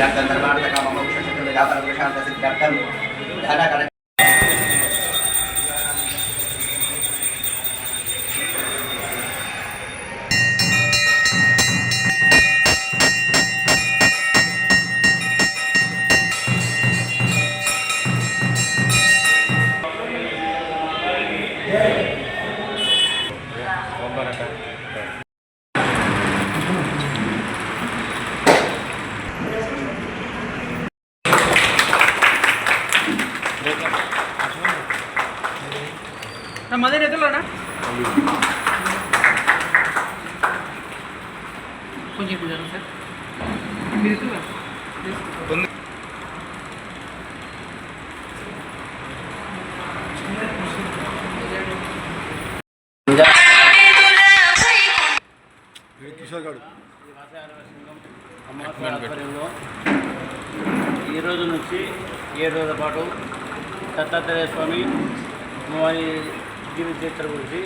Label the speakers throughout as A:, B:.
A: या संदर्भात
B: कामापक्ष क्षेत्र व्यापार प्रशांत सिद्धार्थम కొంచెం జరగండి సార్. మీరు ఎదురుగా
C: కిషోర్ గారు
D: అమ్మవారి ఆధ్వర్యంలో ఈ రోజు నుంచి ఏడు రోజుల పాటు దత్తాత్రేయ స్వామి అమ్మవారి జీవిత చరిత్ర గురించి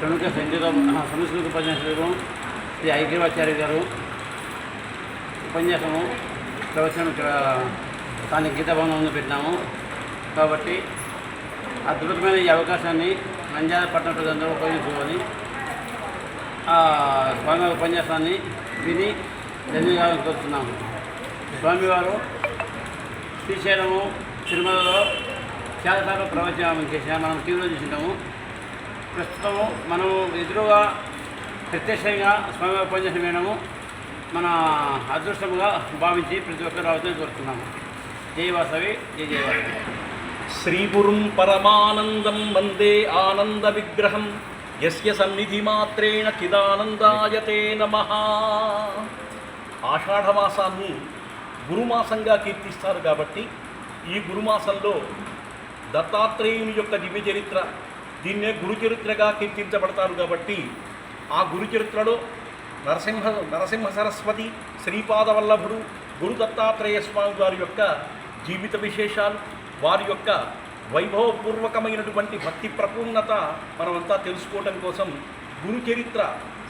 D: ప్రముఖ సంగీత సంస్కృత ఉపన్యాసకులు శ్రీ ఐగ్రీవాచార్య గారు ఉపన్యాసము ప్రవచనం ఇక్కడ తాను గీత పెట్టినాము. కాబట్టి అద్భుతమైన ఈ అవకాశాన్ని నంద్యాల పట్టణ ప్రజలందరూ ఉపయోగించుకొని ఆ స్వామి ఉపన్యాసాన్ని విని ధన్యవాదాలు కోరుతున్నాము. స్వామివారు శ్రీశైలము తిరుమలలో చాలాసార్లు ప్రవచనం చేసాం మనం టీవీలో చూసింటాము. ప్రస్తుతము మనము ఎదురుగా ప్రత్యక్షంగా స్వామివారి ఉపన్యాసం మన అదృష్టముగా భావించి ప్రతి ఒక్కరు రావద్దని కోరుతున్నాము. జయవాసవి జయ జయవాసవి
E: శ్రీగురుం పరమానందం వందే ఆనంద విగ్రహం. యస్య సన్నిధి మాత్రేణ చిదానందాయతే నమ. ఆషాఢమాసాన్ని గురుమాసంగా కీర్తిస్తారు కాబట్టి ఈ గురుమాసంలో దత్తాత్రేయుని యొక్క దివ్య చరిత్ర దీన్నే గురుచరిత్రగా కీర్తించబడతారు కాబట్టి ఆ గురు చరిత్రలో నరసింహ నరసింహ సరస్వతి శ్రీపాదవల్లభుడు గురు దత్తాత్రేయ స్వామి వారి యొక్క జీవిత విశేషాలు వారి యొక్క వైభవపూర్వకమైనటువంటి భక్తి ప్రపూర్ణత మనమంతా తెలుసుకోవటం కోసం గురు చరిత్ర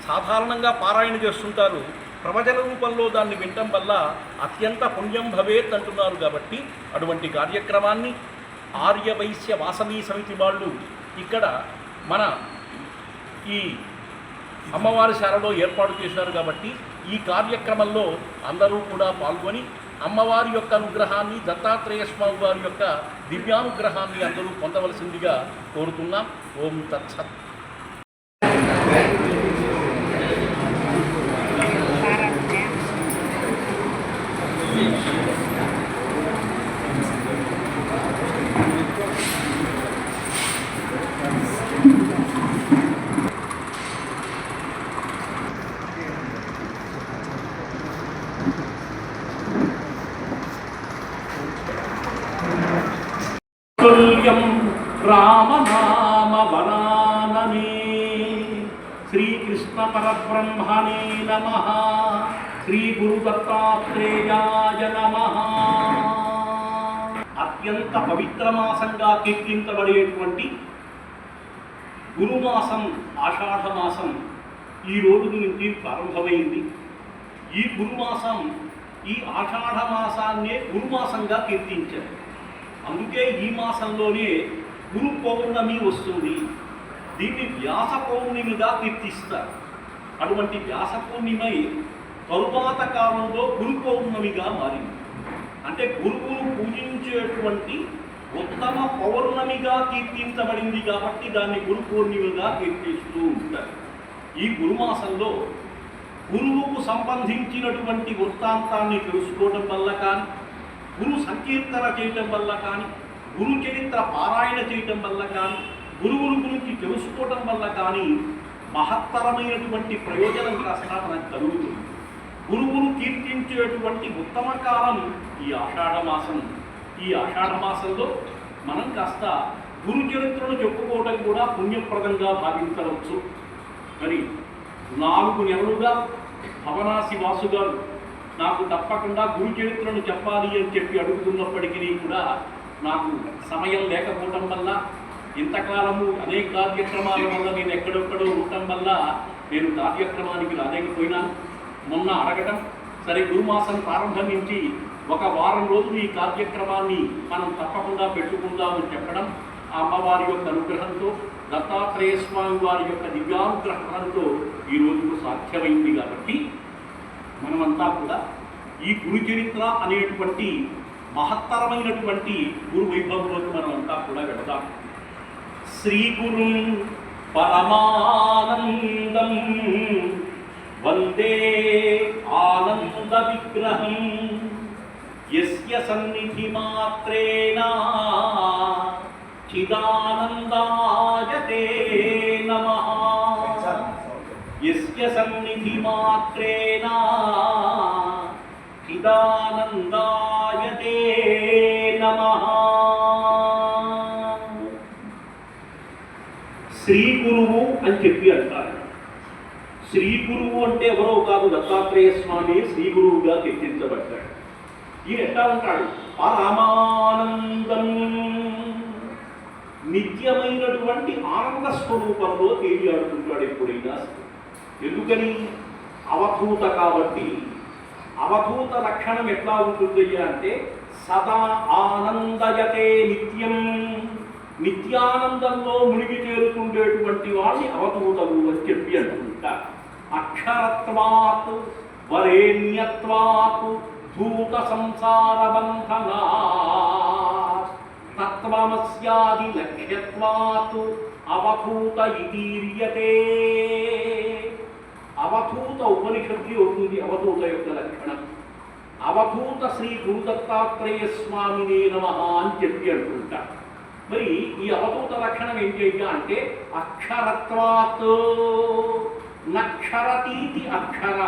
E: సాధారణంగా పారాయణ చేస్తుంటారు. ప్రవచన రూపంలో దాన్ని వినటం వల్ల అత్యంత పుణ్యం భవేత్ అంటున్నారు కాబట్టి అటువంటి కార్యక్రమాన్ని ఆర్యవైశ్య వాసవి సమితి వాళ్ళు ఇక్కడ మన ఈ అమ్మవారి శాలలో ఏర్పాటు చేశారు కాబట్టి ఈ కార్యక్రమంలో అందరూ కూడా పాల్గొని అమ్మవారి యొక్క అనుగ్రహాన్ని దత్తాత్రేయ స్వామి వారి యొక్క దివ్యానుగ్రహాన్ని అందరూ పొందవలసిందిగా కోరుతున్నాం. ఓం తత్సత్. తుల్యం రామనామ వరాననే శ్రీకృష్ణ పరబ్రహ్మణే నమ. శ్రీ గురు దత్తాత్రేయాయ నమ. అత్యంత పవిత్ర మాసంగా కీర్తించబడేటువంటి గురుమాసం ఆషాఢ మాసం ఈ రోజు నుంచి ప్రారంభమైంది. ఈ గురుమాసం ఈ ఆషాఢ మాసాన్నే గురుమాసంగా కీర్తించారు. అందుకే ఈ మాసంలోనే గురు పౌర్ణమి వస్తుంది. దీన్ని వ్యాస పౌర్ణమిగా కీర్తిస్తారు. అటువంటి వ్యాస పౌర్ణిమై తరువాత కాలంలో గురు పౌర్ణమిగా మారింది. అంటే గురువును పూజించేటువంటి ఉత్తమ పౌర్ణమిగా కీర్తించబడింది కాబట్టి దాన్ని గురు పౌర్ణిమగా కీర్తిస్తూ ఉంటారు. ఈ గురుమాసంలో గురువుకు సంబంధించినటువంటి వృత్తాంతాన్ని తెలుసుకోవడం వల్ల కానీ గురు సంకీర్తన చేయటం వల్ల కానీ గురు చరిత్ర పారాయణ చేయటం వల్ల కానీ గురువుల గురించి తెలుసుకోవటం వల్ల కానీ మహత్తరమైనటువంటి ప్రయోజనం కాస్త మనకు కలుగుతుంది. గురువును కీర్తించేటువంటి ఉత్తమ కాలం ఈ ఆషాఢ మాసం. ఈ ఆషాఢ మాసంలో మనం కాస్త గురు చరిత్రను చెప్పుకోవడం కూడా పుణ్యప్రదంగా భావించవచ్చు. మరి నాలుగు నెలలుగా భవనాసి వాసు గారు నాకు తప్పకుండా గురు చరిత్రను చెప్పాలి అని చెప్పి అడుగుతున్నప్పటికీ కూడా నాకు సమయం లేకపోవటం వల్ల ఇంతకాలము అనేక కార్యక్రమాల వల్ల నేను ఎక్కడెక్కడో ఉండటం వల్ల నేను కార్యక్రమానికి రాలేకపోయినా. మొన్న అడగటం సరే గురుమాసం ప్రారంభం నుంచి ఒక వారం రోజులు ఈ కార్యక్రమాన్ని మనం తప్పకుండా పెట్టుకుందామని చెప్పడం ఆ అమ్మవారి యొక్క అనుగ్రహంతో దత్తాత్రేయ స్వామి వారి యొక్క దివ్యానుగ్రహంతో ఈ రోజుకు సాధ్యమైంది కాబట్టి మనమంతా కూడా ఈ గురు చరిత్ర అనేటువంటి మహత్తరమైనటువంటి గురు వైభవంలోకి మనమంతా కూడా వెళదాం. శ్రీ గురు పరమానందం వందే ఆనంద విగ్రహం. యస్య సన్నిధి మాత్రేణ చిదానందాయతే నమః. యస్య సన్నిధి మాత్రేణ చిదానందాయతే నమ శ్రీ గురువు అని చెప్పి అంటారు. శ్రీ గురువు అంటే ఎవరో కాదు దత్తాత్రేయ స్వామి శ్రీ గురువుగా కీర్తించబడ్డాడు ఈయన ఎట్లా ఉంటాడు? పరమానందం నిత్యమైనటువంటి ఆనంద స్వరూపంలో తేలియాడుతుంటాడు ఎప్పుడైనా ఎందుకని? అవధూత కాబట్టి అవధూత లక్షణం ఎట్లా ఉంటుంది అంటే సదా ఆనందయతే నిత్యం. నిత్యానందంలో మునిగి తేలుతుండేటువంటి వాడిని అవధూతలు అని చెప్పి అంటుంటారు. అక్షరత్వాత్ వరేణ్యత్వాత్ భూత సంసార బంధనా తత్వమస్యాది లక్ష్యత్వాత్ అవధూత ఇదీర్యతే అవధూత ఉపనిషత్తులు అవుతుంది అవధూత యొక్క లక్షణం. అవధూత శ్రీ గురుదత్తాత్రేయ స్వామినే నమ అని చెప్పి అంటుంటా మరి ఈ అవధూత లక్షణం ఏం అయ్యా అంటే అక్షరత్వాత్ నక్షరతీతి అక్షర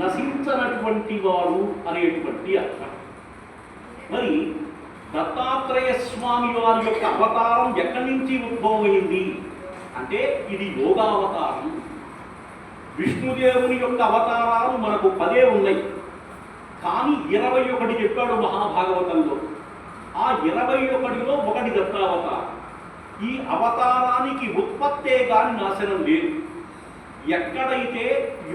E: నశించనటువంటి వారు అనేటువంటి అర్థం. మరి దత్తాత్రేయ స్వామి వారి యొక్క అవతారం ఎక్కడి నుంచి ఉద్భవమైంది? అంటే ఇది యోగావతారం. విష్ణుదేవుని యొక్క అవతారాలు మనకు పదే ఉన్నాయి. కానీ ఇరవై ఒకటి చెప్పాడు మహాభాగవతంలో. ఆ ఇరవై ఒకటిలో ఒకటి దత్తావతారం. ఈ అవతారానికి ఉత్పత్తే కాని నాశనం లేదు. ఎక్కడైతే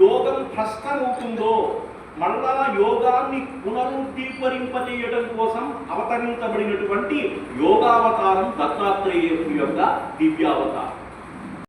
E: యోగం భ్రష్టమవుతుందో మళ్ళా యోగాన్ని పునరుద్దీపరింపజేయడం కోసం అవతరించబడినటువంటి యోగావతారం దత్తాత్రేయుని యొక్క దివ్యావతారం.